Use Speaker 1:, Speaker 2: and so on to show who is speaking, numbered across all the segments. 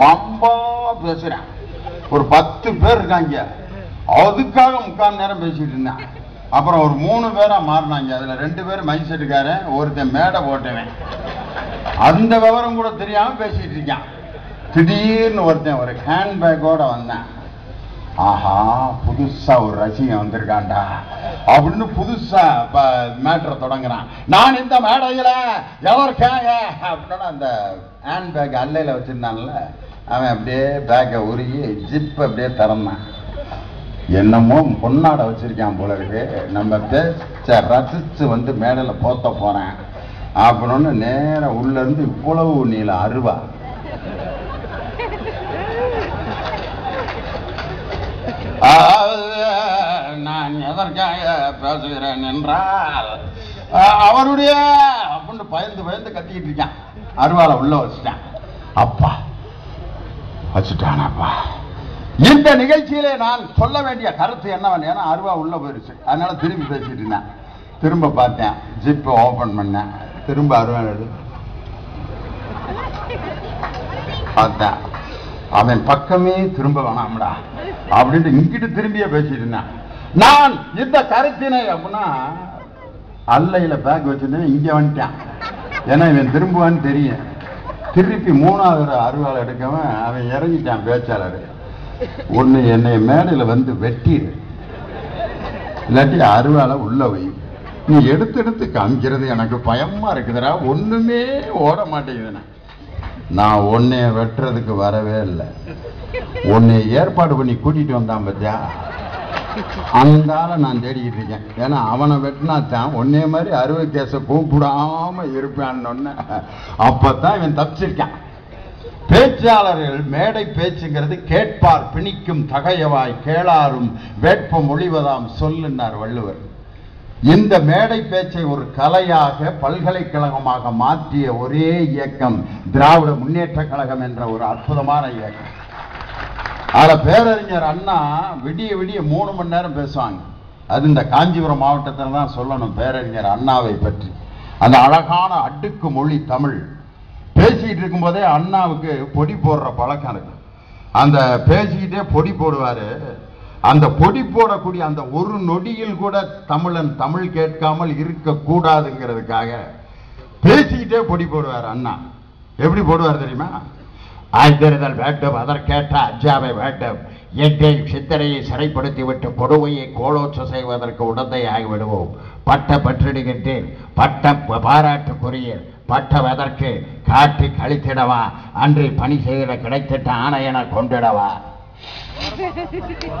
Speaker 1: வம்பா பேசுறேன். ஒரு பத்து பேர் இருக்காங்க. அதுக்காக முக்கால் நேரம் பேசிட்டு இருந்தேன். அப்புறம் ஒரு மூணு பேரா மாறினாங்க. அதுல ரெண்டு பேர் மைக் செட்டுக்காரன் ஒருத்தன் மேடை போட்டவன். அந்த விவரம் கூட தெரியாம பேசிட்டு இருக்கான். திடீர்னு ஒருத்தன் ஒரு ஹேண்ட்பேக்கோட வந்தேன். ஆஹா புதுசா ஒரு ரசிகன் வந்திருக்கான்டா. அப்படின்னு புதுசா மேட்ரை தொடங்குறான். நான் இந்த மேடையில எவருக்காக? அப்படின்னு அந்த ஹேண்ட் பேக் அல்லையில வச்சிருந்தான்ல. அவன் அப்படியே பேக்கை உருகி ஜிப் அப்படியே திறந்தான். என்னமோ பொன்னாடை வச்சிருக்கான் போல இருக்கு. நம்ம பேச்ச ரசிச்சு வந்து மேடையில் போத்த போறேன். அப்படின்னு நேரம் உள்ள இருந்து இவ்வளவு நீல அருவா. நான் எதற்காக பேசுகிறேன் என்றால் அவருடைய அப்படின்னு பயந்து பயந்து கத்திக்கிட்டு இருக்கான். அருவாலை உள்ள வச்சுட்டான். அப்பா வச்சுட்டானப்பா. இந்த நிகழ்ச்சியிலே நான் சொல்ல வேண்டிய கருத்து என்னவன் ஏன்னா அருவா உள்ள போயிருச்சு. அதனால திரும்பி பேசிட்டு இருந்தேன். திரும்ப பார்த்தேன். ஜிப்பை ஓபன் பண்ணேன். திரும்ப அருவா பார்த்தேன். அவன் பக்கமே திரும்ப வேணாம்டா. அப்படின்ட்டு இங்கிட்டு திரும்பியே பேசிட்டு இருந்தான். நான் இந்த கருத்தினை அப்படின்னா அல்லையில பேக் வச்சிருந்தேன் இங்க வந்துட்டான். ஏன்னா இவன் திரும்புவான்னு தெரியும். திருப்பி மூணாவது அருவாள் எடுக்கவன் அவன் இறங்கிட்டான் பேச்சாளர். ஒண்ணு என்னை மேடையில் வந்து வெட்டிடு இல்லாட்டி அருவாளை உள்ள வை. நீ எடுத்து எடுத்து காமிக்கிறது எனக்கு பயமா இருக்குதுடா. ஒண்ணுமே ஓட மாட்டேங்குதுண்ணா. நான் உன்னைய வெட்டுறதுக்கு வரவே இல்லை. உன்னை ஏற்பாடு பண்ணி கூட்டிட்டு வந்தான் பத்தியா? அந்த ஆளை நான் தேடிக்கிட்டு இருக்கேன் ஏன்னா அவனை வெட்டினா தான் உன்னே மாதிரி அறுவை கேஸை கூப்பிடாம இருப்பான்னு அப்பதான் இவன் தப்பிச்சிருக்கான். பேச்சாளர்கள் மேடை பேச்சுங்கிறது கேட்பார் பிணிக்கும் தகையவாய் கேளாரும் வேட்ப மொழிவதாம் சொல்லுன்னார் வள்ளுவர். இந்த மேடை பேச்சை ஒரு கலையாக பல்கலைக்கழகமாக மாற்றிய ஒரே இயக்கம் திராவிட முன்னேற்ற கழகம் என்ற ஒரு அற்புதமான இயக்கம். அதில் பேரறிஞர் அண்ணா விடிய விடிய மூணு மணி நேரம் பேசுவாங்க. அது இந்த காஞ்சிபுரம் மாவட்டத்தில் தான் சொல்லணும் பேரறிஞர் அண்ணாவை பற்றி. அந்த அழகான அடுக்கு மொழி தமிழ். பேசிக்கிட்டு இருக்கும்போதே அண்ணாவுக்கு பொடி போடுற பழக்கம் இருக்கு. அந்த பேசிக்கிட்டே பொடி போடுவார். அந்த பொடி போடக்கூடிய அந்த ஒரு நொடியில் கூட தமிழன் தமிழ் கேட்காமல் இருக்கக்கூடாதுங்கிறதுக்காக பேசிக்கிட்டே பொடி போடுவார் அண்ணா. எப்படி போடுவார் தெரியுமா? ஆய்தறிதல் வேண்டும் அதற்கேற்ற அஞ்சாமை வேண்டும். எட்டை சித்தரையை சிறைப்படுத்திவிட்டு கொடுமையை கோலோச்சு செய்வதற்கு உடந்தை ஆகிவிடுவோம். பட்ட பற்றிடுகின்றேன் பட்டம் பாராட்டுக்குரிய பட்டம் எதற்கு காட்டி கழித்திடவா அன்று பணி செய்கிற கிடைத்திட்ட ஆணையன கொண்டிடவா.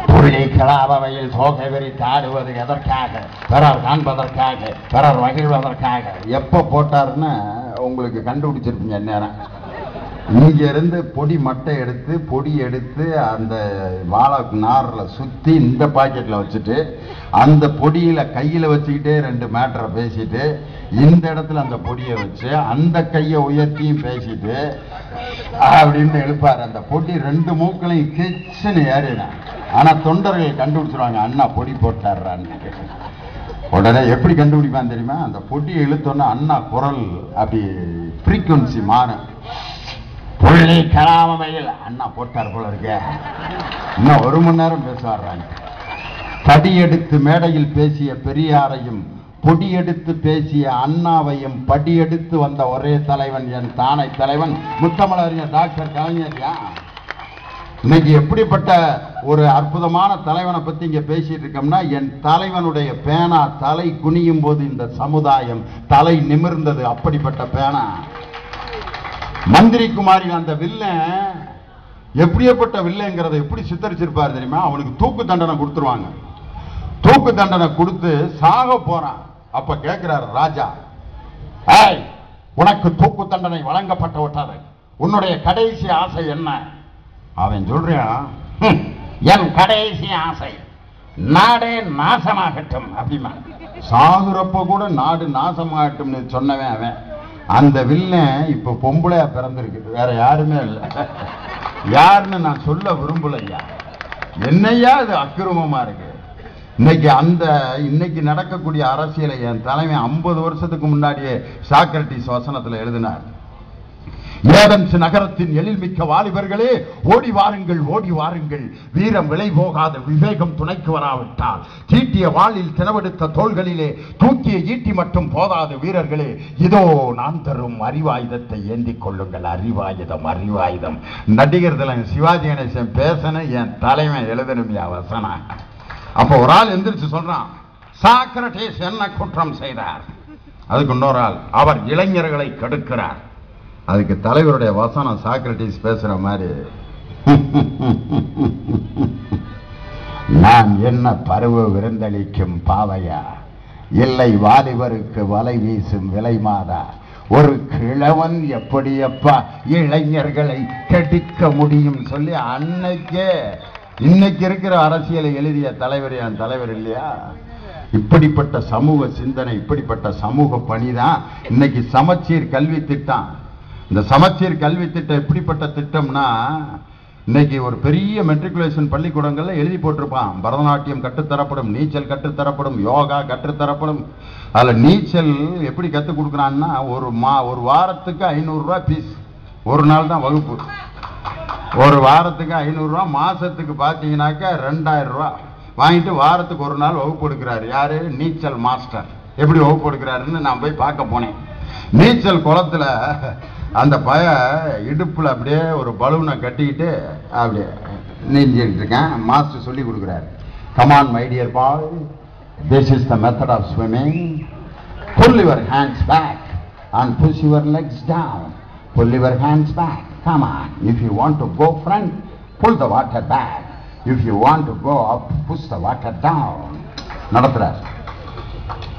Speaker 1: புள்ளி கலாபவையில் சோகை விரித்து ஆடுவது எதற்காக? பிறர் காண்பதற்காக பிறர் மகிழ்வதற்காக. எப்போ போட்டாருன்னு உங்களுக்கு கண்டுபிடிச்சிருப்பீங்க நேரம் இங்கிருந்து பொடி மட்டை எடுத்து பொடி எடுத்து அந்த வாழை நாரில் சுற்றி இந்த பாக்கெட்டில் வச்சுட்டு அந்த பொடியில் கையில் வச்சுக்கிட்டே ரெண்டு மேட்டரை பேசிட்டு இந்த இடத்துல அந்த பொடியை வச்சு அந்த கையை உயர்த்தியும் பேசிட்டு அப்படின்னு எழுப்பாரு. அந்த பொடி ரெண்டு மூக்களையும் கிச்சுன்னு ஏறினேன் ஆனால் தொண்டர்கள் கண்டுபிடிச்சிருவாங்க அண்ணா பொடி போட்டாடுறான்னு உடனே எப்படி கண்டுபிடிப்பான் தெரியுமா? அந்த பொடியை இழுத்தோன்னா அண்ணா குரல் அப்படி ஃப்ரீக்குவன்சி மாறும். புள்ளி கலாமையில் அண்ணா போட்டார் போல இருக்க. இன்னும் ஒரு மணி நேரம் பேசுவாடுறாங்க தடி எடுத்து மேடையில் பேசிய பெரியாரையும் பொடி எடுத்து பேசிய அண்ணாவையும் படி எடுத்து வந்த ஒரே தலைவன் என் தானை தலைவன் முத்தமிழறிஞர் டாக்டர் கலைஞர்யா இன்னைக்கு எப்படிப்பட்ட ஒரு அற்புதமான தலைவனை பத்தி இங்க பேசிட்டு இருக்கோம்னா என் தலைவனுடைய பேனா தலை குனியும் போது இந்த சமுதாயம் தலை நிமிர்ந்தது அப்படிப்பட்ட பேனா. மந்திரி குமாரி அந்த வில்லன் எப்படியப்பட்ட வில்லைங்கிறத எப்படி சித்தரிச்சிருப்பார் தெரியுமா? அவனுக்கு தூக்கு தண்டனை கொடுத்துருவாங்க. தூக்கு தண்டனை கொடுத்து சாக போறான். அப்ப கேட்கிறார் ராஜா ஏய் உனக்கு தூக்கு தண்டனை வழங்கப்பட்ட விட்டாரு உன்னுடைய கடைசி ஆசை என்ன? அவன் சொல்றான் என் கடைசி ஆசை நாடே நாசமாகட்டும் அப்படிமா சாகுறப்ப கூட நாடு நாசமாகட்டும்னு சொன்னவன் அவன். அந்த வில்லன் இப்போ பொம்பளையா பிறந்திருக்கு வேற யாருமே இல்லை. யாருன்னு நான் சொல்ல விரும்பலையா? என்னையா இது அக்கிரமமா இருக்கு? இன்னைக்கு அந்த இன்னைக்கு நடக்கக்கூடிய அரசியலை என் தலைமை ஐம்பது வருஷத்துக்கு முன்னாடியே சாக்ரட்டிஸ் வசனத்தில் எழுதினார். ஏதன்ஸ் நகரத்தின் எழில்மிக்க வாலிபர்களே ஓடி வாருங்கள் ஓடி வாருங்கள். வீரம் விலை போகாத விவேகம் துணைக்கு வராவிட்டால். தீட்டிய வாளில் தினவெடுத்த தோள்களிலே தூக்கிய ஈட்டி மட்டும் போதாத வீரர்களே. இதோ நான் தரும் அறிவாயுதத்தை ஏந்திக் கொள்ளுங்கள். அறிவாயுதம் அறிவாயுதம். நடிகர் திலகம் சிவாஜி கணேசன் பேசணும் என் தலைவன் எழுதணும் யா வசனா. அப்போ ஒரு ஆள் எந்திரிச்சு சொல்றான் சாக்ரட்டிஸ் என்ன குற்றம் செய்தார்? அதுக்கு இன்னொரு ஆள் அவர் இளைஞர்களை கெடுக்கிறார். அதுக்கு தலைவருடைய வசனம் சாக்ரட்டிஸ் பேசுற மாதிரி. நான் என்ன பருவ விருந்தளிக்கும் பாவையா? இல்லை வாலிபருக்கு வலை வீசும் விலை மாதா? ஒரு கிழவன் எப்படியப்பா இளைஞர்களை கெடுக்க முடியும் சொல்லி அன்னைக்கே இன்னைக்கு இருக்கிற அரசியலை எழுதிய தலைவர் என் தலைவர் இல்லையா? இப்படிப்பட்ட சமூக சிந்தனை இப்படிப்பட்ட சமூக பணிதான் இன்னைக்கு சமச்சீர் கல்வி திட்டம். இந்த சமச்சீர் கல்வி திட்டம் எப்படிப்பட்ட திட்டம்னா இன்னைக்கு ஒரு பெரிய மெட்ரிகுலேஷன் பள்ளிக்கூடங்களில் எழுதி போட்டிருப்பான். பரதநாட்டியம் கற்றுத்தரப்படும் நீச்சல் கற்றுத்தரப்படும் யோகா கற்றுத்தரப்படும். அதில் நீச்சல் எப்படி கற்றுக் கொடுக்குறான்னா ஒரு மா ஒரு வாரத்துக்கு ஐநூறுரூவா ஃபீஸ் ஒரு நாள் தான் வகுப்பு. ஒரு வாரத்துக்கு ஐநூறுரூவா மாதத்துக்கு பார்த்தீங்கன்னாக்கா ரெண்டாயிரம் ரூபா. வாங்கிட்டு வாரத்துக்கு ஒரு நாள் வகுப்பு எடுக்கிறாரு. யார்? நீச்சல் மாஸ்டர். எப்படி வகுப்பு எடுக்கிறாருன்னு நான் போய் பார்க்க போனேன். நீச்சல் குளத்துல அந்த பய இடுப்பில் அப்படியே ஒரு பலூனை கட்டிக்கிட்டு அப்படியே நீஞ்சிக்கிட்டு இருக்கேன் மாஸ்டர் சொல்லி கொடுக்குறாரு come on my dear Paul this is the method of swimming pull your hands back and push your legs down pull your hands back come on if you want to go front pull the water back if you want to go up push the water down நடத்துகிறார்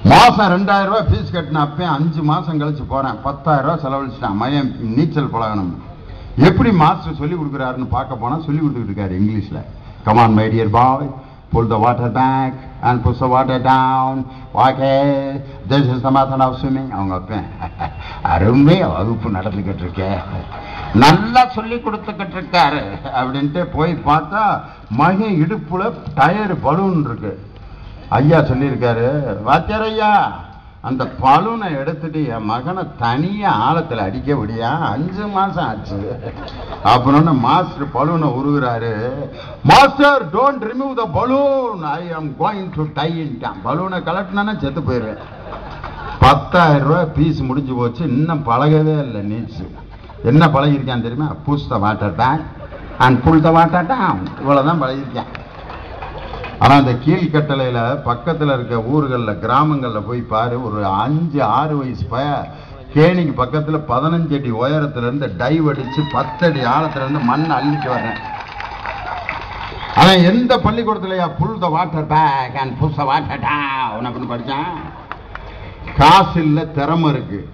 Speaker 1: மாதம் மாசம் ரெண்டாயிரம் ரூபாய் fees கட்டின அப்பயும் அஞ்சு மாசம் கழிச்சு போறேன். பத்தாயிரம் ரூபாய் செலவழிச்சிட்டான். மையம் நீச்சல் பழகணும். எப்படி மாஸ்டர் சொல்லி கொடுக்குறாருன்னு பார்க்க போனா சொல்லி கொடுத்துட்டு இருக்காரு இங்கிலீஷ்ல. Come on my dear boy pull the water back and push the water down. Okay this is the method of swimming. அவங்க அப்பன் அருமையாக வகுப்பு நடந்துகிட்டு இருக்கேன் நல்லா சொல்லி கொடுத்துக்கிட்டு இருக்காரு. அப்படின்ட்டு போய் பார்த்தா மகன் இடுப்புல டயர் பலூன் இருக்கு. ஐயா சொல்லியிருக்காரு வாத்தியார் ஐயா அந்த பலூனை எடுத்துட்டு என் மகனை தனியாக ஆழத்தில் அடிக்க முடியா அஞ்சு மாதம் ஆச்சு. அப்புறம் மாஸ்டர் பலூனை உருகுறாரு master don't remove the balloon I am going to டைன்ட்டான் பலூனை கலட்டினா செத்து போயிடுவேன் பத்தாயிரம் ரூபா பீஸ் முடிஞ்சு போச்சு இன்னும் பழகவே இல்லை நீச்சு. என்ன பழகிருக்கான் தெரியுமா? Push the water tank and pull the water tank இவ்வளோ தான் பழகிருக்கேன் ஆனால் அந்த கீழ்கட்டளையில் பக்கத்தில் இருக்க ஊர்களில் கிராமங்களில் போய் பாரு ஒரு அஞ்சு ஆறு வயசு பய கேணிக்கு பக்கத்தில் பதினஞ்சு அடி உயரத்துலேருந்து டைவ் அடித்து பத்தடி ஆழத்துலேருந்து மண்ணை மண் அள்ளிட்டு வர்றேன். ஆனால் எந்த பள்ளிக்கூடத்துலையா pull the water back and push water down அப்படின்னு படித்தான் காசு இல்லை திறமை இருக்குது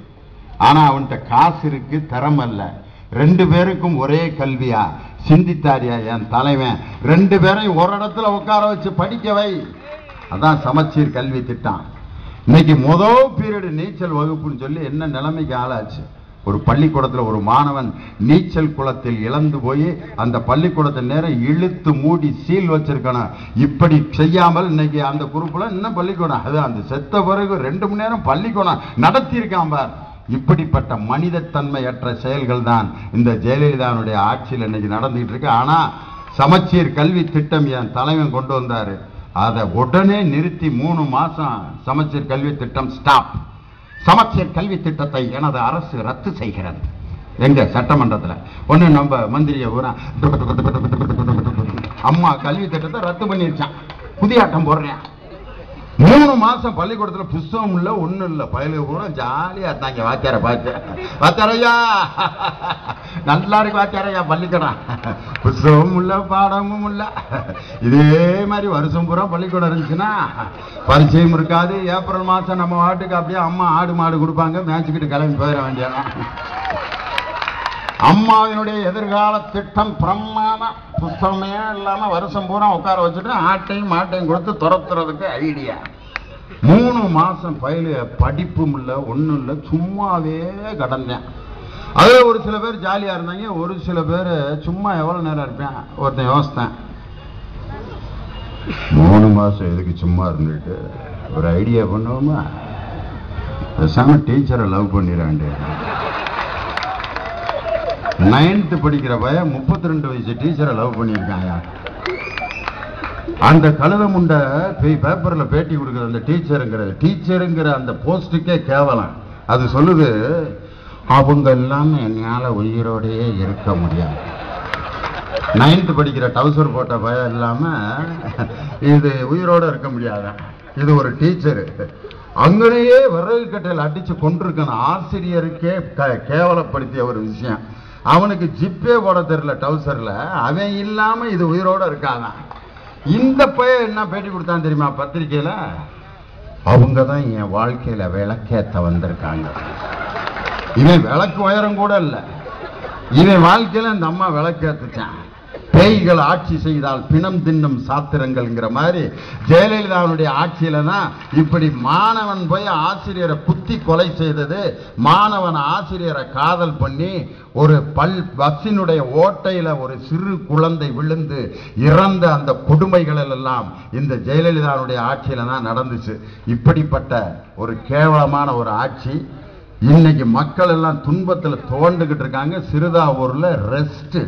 Speaker 1: ஆனால் அவன்கிட்ட காசு இருக்குது திறமை இல்லை. ரெண்டு பேருக்கும் ஒரே கல்வியா? சிந்தித்தாரியா என் தலைவன். ரெண்டு பேரையும் ஒரு இடத்துல உட்கார வச்சு படிக்க வை. அதான் சமச்சீர் கல்வி திட்டம். இன்னைக்கு முதல் பீரியடு நீச்சல் வகுப்புன்னு சொல்லி என்ன நிலைமைக்கு ஆளாச்சு? ஒரு பள்ளிக்கூடத்தில் ஒரு மாணவன் நீச்சல் குளத்தில் இழந்து போய் அந்த பள்ளிக்கூடத்தை நேரம் இழுத்து மூடி சீல் வச்சிருக்கணும். இப்படி செய்யாமல் இன்னைக்கு அந்த குரூப்பில் இன்னும் பள்ளிக்கூடம். அது அந்த செத்த பிறகு ரெண்டு மணி நேரம் பள்ளிக்கூடம் நடத்தியிருக்கான் பார். இப்படிப்பட்ட மனிதத்தன்மையற்ற செயல்கள் தான் இந்த ஜெயலலிதாவுடைய ஆட்சியில் இன்னைக்கு நடந்துகிட்டு இருக்கு ஆனால் சமச்சீர் கல்வி திட்டம் என் தலைவன் கொண்டு வந்தார். அதை உடனே நிறுத்தி மூணு மாதம் சமச்சீர் கல்வி திட்டம் ஸ்டாப் சமச்சீர் கல்வி திட்டத்தை எனது அரசு ரத்து செய்கிறது. எங்க? சட்டமன்றத்தில். ஒன்று நம்ம மந்திரிய ஊரா அம்மா கல்வி திட்டத்தை ரத்து பண்ணிருச்சான் புதியாட்டம் போடுறேன் மூணு மாசம் பள்ளிக்கூடத்துல புஸ்தகம் இல்ல ஒன்றும் இல்ல. பயலுக கூட ஜாலியா இருந்தாங்க வாத்தியார பார்த்து. வாத்தியாரையா? நல்லா இருக்கு வாத்தியாரையா பள்ளிக்கூடம். புஸ்தகமும் இல்ல பாடமும் இல்ல. இதே மாதிரி வருஷம் பூரா பள்ளிக்கூடம் இருந்துச்சுன்னா பரிச்சயம் இருக்காது. ஏப்ரல் மாசம் நம்ம வாட்டுக்கு அப்படியே அம்மா ஆடு மாடு கொடுப்பாங்க. மேய்ச்சிக்கிட்டு கிளம்பி போயிட வேண்டியதான். அம்மாவினுடைய எதிர்கால திட்டம் பிரமாதம் புஸ்தகமே இல்லாமல் வருஷம் பூரா உட்கார வச்சுட்டு ஆட்டையும் மாட்டையும் கொடுத்து துரத்துறதுக்கு ஐடியா மூணு மாதம் பயில படிப்பும் இல்லை ஒன்றும் இல்லை சும்மாவே கடந்தேன். அதில் ஒரு சில பேர் ஜாலியாக இருந்தாங்க ஒரு சில பேர் சும்மா எவ்வளோ நேரம் இருப்பேன் ஒருத்தன் யோசித்தேன். மூணு மாதம் எதுக்கு சும்மா இருந்துட்டு ஒரு ஐடியா பண்ணுவோமா? பேசாமல் டீச்சரை லவ் பண்ணிட நைன்த்து படிக்கிற பையன் முப்பத்தி ரெண்டு வயசு டீச்சரை லவ் பண்ணியிருக்காயா அந்த கழுத முண்டை போய் பேப்பரில் பேட்டி கொடுக்குற அந்த டீச்சருங்கிற டீச்சருங்கிற அந்த போஸ்ட்டுக்கே கேவலம். அது சொல்லுது அவங்க எல்லாமே என்னால் உயிரோடையே இருக்க முடியாது. நைன்த்து படிக்கிற டவுசர் போட்ட பயம் இல்லாமல் இது உயிரோட இருக்க முடியாத? இது ஒரு டீச்சரு அங்கனையே விறகு கட்டையில் அடித்து கொண்டிருக்கணும் ஆசிரியருக்கே க- கேவலப்படுத்திய ஒரு விஷயம். அவனுக்கு ஜிப்பே போட தெரியல டவுசரில். அவன் இல்லாமல் இது உயிரோட இருக்காதான் இந்த பையன் என்ன பேட்டி கொடுத்தான் தெரியுமா பத்திரிக்கையில் அவங்க தான் என் வாழ்க்கையில் விளக்கேற்ற வந்திருக்காங்க. இவன் விளக்கு உயரம் கூட இல்லை. இவன் வாழ்க்கையில் இந்த அம்மா விளக்கேற்றுச்சான் பேய்கள் ஆட்சி செய்தால் பிணம் தின்னும் சாத்திரங்கள்ங்கிற மாதிரி ஜெயலலிதாவுடைய ஆட்சியில தான் இப்படி மாணவன் போய் ஆசிரியரை குத்தி கொலை செய்தது மாணவன் ஆசிரியரை காதல் பண்ணி ஒரு பல் பஸ்ஸினுடைய ஓட்டையில் ஒரு சிறு குழந்தை விழுந்து இறந்த அந்த கொடுமைகள் எல்லாம் இந்த ஜெயலலிதாவுடைய ஆட்சியில் தான் நடந்துச்சு. இப்படிப்பட்ட ஒரு கேவலமான ஒரு ஆட்சி. இன்னைக்கு மக்கள் எல்லாம் துன்பத்தில் துவண்டுகிட்டு இருக்காங்க. சிறுதாவூரில் ரெஸ்ட்டு.